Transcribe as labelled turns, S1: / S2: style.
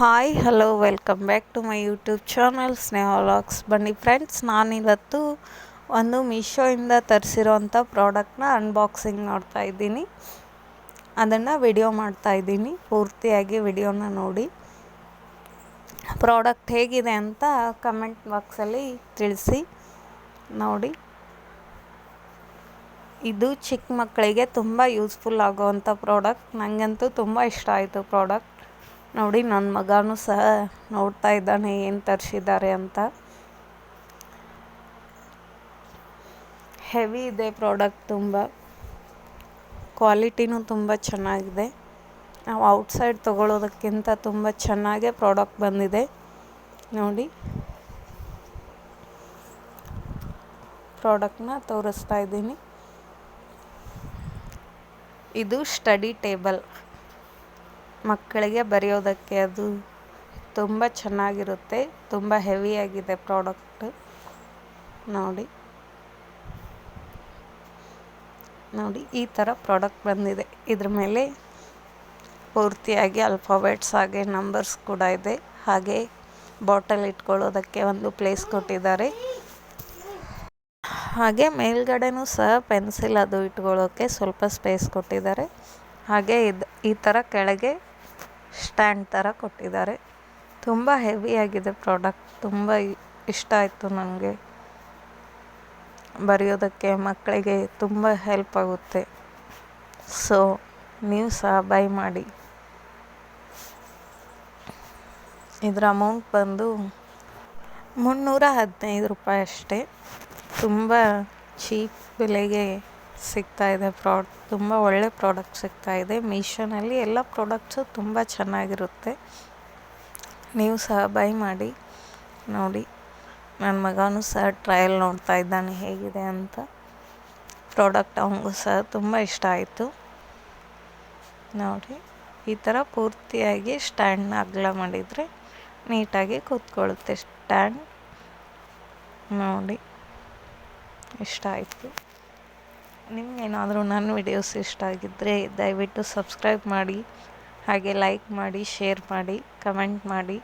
S1: Hi, hello, welcome back to my YouTube channel Sneha vlogs. ಬನ್ನಿ friends, ನಾನಿವತ್ತು ಒಂದು ಮೀಶೋಯಿಂದ ತರಿಸಿರೋಂಥ ಪ್ರಾಡಕ್ಟ್ನ ಅನ್ಬಾಕ್ಸಿಂಗ್ ನೋಡ್ತಾ ಇದ್ದೀನಿ. ಅದನ್ನು ವಿಡಿಯೋ ಮಾಡ್ತಾ ಇದ್ದೀನಿ, ಪೂರ್ತಿಯಾಗಿ ವಿಡಿಯೋನ ನೋಡಿ. ಪ್ರಾಡಕ್ಟ್ ಹೇಗಿದೆ ಅಂತ ಕಮೆಂಟ್ ಬಾಕ್ಸಲ್ಲಿ ತಿಳಿಸಿ ನೋಡಿ. ಇದು ಚಿಕ್ಕ ಮಕ್ಕಳಿಗೆ ತುಂಬ ಯೂಸ್ಫುಲ್ ಆಗುವಂಥ ಪ್ರಾಡಕ್ಟ್. ನನಗಂತೂ ತುಂಬ ಇಷ್ಟ ಆಯಿತು ಪ್ರಾಡಕ್ಟ್. ನೋಡಿ ನನ್ನ ಮಗನೂ ಸಹ ನೋಡ್ತಾ ಇದ್ದಾನೆ, ಏನು ತರಿಸಿದ್ದಾರೆ ಅಂತ. ಹೆವಿ ಇದೆ ಪ್ರಾಡಕ್ಟ್ ತುಂಬ. ಕ್ವಾಲಿಟಿನೂ ತುಂಬ ಚೆನ್ನಾಗಿದೆ. ನಾವು ಔಟ್ಸೈಡ್ ತೊಗೊಳೋದಕ್ಕಿಂತ ತುಂಬ ಚೆನ್ನಾಗೇ ಪ್ರಾಡಕ್ಟ್ ಬಂದಿದೆ. ನೋಡಿ. ಪ್ರಾಡಕ್ಟ್ನ ತೋರಿಸ್ತಾ ಇದ್ದೀನಿ. ಇದು ಸ್ಟಡಿ ಟೇಬಲ್ ಮಕ್ಕಳಿಗೆ ಬರೆಯೋದಕ್ಕೆ ಅದು ತುಂಬ ಚೆನ್ನಾಗಿರುತ್ತೆ. ತುಂಬ ಹೆವಿಯಾಗಿದೆ ಪ್ರಾಡಕ್ಟ್ ನೋಡಿ. ನೋಡಿ, ಈ ಥರ ಪ್ರಾಡಕ್ಟ್ ಬಂದಿದೆ. ಇದ್ರ ಮೇಲೆ ಪೂರ್ತಿಯಾಗಿ ಅಲ್ಫಾಬೆಟ್ಸ್ ಹಾಗೆ ನಂಬರ್ಸ್ ಕೂಡ ಇದೆ. ಹಾಗೆ ಬಾಟಲ್ ಇಟ್ಕೊಳ್ಳೋದಕ್ಕೆ ಒಂದು ಪ್ಲೇಸ್ ಕೊಟ್ಟಿದ್ದಾರೆ. ಹಾಗೆ ಮೇಲ್ಗಡೆನೂ ಸಹ ಪೆನ್ಸಿಲ್ ಅದು ಇಟ್ಕೊಳ್ಳೋಕ್ಕೆ ಸ್ವಲ್ಪ ಸ್ಪೇಸ್ ಕೊಟ್ಟಿದ್ದಾರೆ. ಹಾಗೆ ಇದು, ಈ ಥರ ಕೆಳಗೆ ಸ್ಟ್ಯಾಂಡ್ ಥರ ಕೊಟ್ಟಿದ್ದಾರೆ. ತುಂಬ ಹೆವಿಯಾಗಿದೆ ಪ್ರಾಡಕ್ಟ್. ತುಂಬ ಇಷ್ಟ ಆಯಿತು ನನಗೆ. ಬರೆಯೋದಕ್ಕೆ ಮಕ್ಕಳಿಗೆ ತುಂಬ ಹೆಲ್ಪ್ ಆಗುತ್ತೆ. ಸೊ, ನೀವು ಸಹ ಬೈ ಮಾಡಿ. ಇದರ ಅಮೌಂಟ್ ಬಂದು ಮುನ್ನೂರ ಹದಿನೈದು ರೂಪಾಯಿ ಅಷ್ಟೇ. ತುಂಬ ಚೀಪ್ ಬೆಲೆಗೆ ಸಿಗ್ತಾ ಇದೆ ಪ್ರಾಡ್, ತುಂಬ ಒಳ್ಳೆ ಪ್ರಾಡಕ್ಟ್ ಸಿಗ್ತಾ ಇದೆ. ಮೀಶೋನಲ್ಲಿ ಎಲ್ಲ ಪ್ರಾಡಕ್ಟ್ಸು ತುಂಬ ಚೆನ್ನಾಗಿರುತ್ತೆ. ನೀವು ಸಹ ಬೈ ಮಾಡಿ, ನೋಡಿ. ನನ್ನ ಮಗನೂ ಸಹ ಟ್ರಯಲ್ ನೋಡ್ತಾ ಇದ್ದಾನೆ ಹೇಗಿದೆ ಅಂತ. ಪ್ರಾಡಕ್ಟ್ ಅವನಿಗೂ ಸಹ ತುಂಬ ಇಷ್ಟ ಆಯಿತು. ನೋಡಿ, ಈ ಥರ ಪೂರ್ತಿಯಾಗಿ ಸ್ಟ್ಯಾಂಡ್ನ ಅಗಲ ಮಾಡಿದರೆ ನೀಟಾಗಿ ಕೂತ್ಕೊಳ್ಳುತ್ತೆ ಸ್ಟ್ಯಾಂಡ್. ನೋಡಿ, ಇಷ್ಟ ಆಯಿತು. ನಿಮಗೇನಾದರೂ ನನ್ನ ವಿಡಿಯೋಸ್ ಇಷ್ಟ ಆಗಿದ್ದರೆ ದಯವಿಟ್ಟು ಸಬ್ಸ್ಕ್ರೈಬ್ ಮಾಡಿ, ಹಾಗೆ ಲೈಕ್ ಮಾಡಿ ಶೇರ್ ಮಾಡಿ ಕಮೆಂಟ್ ಮಾಡಿ.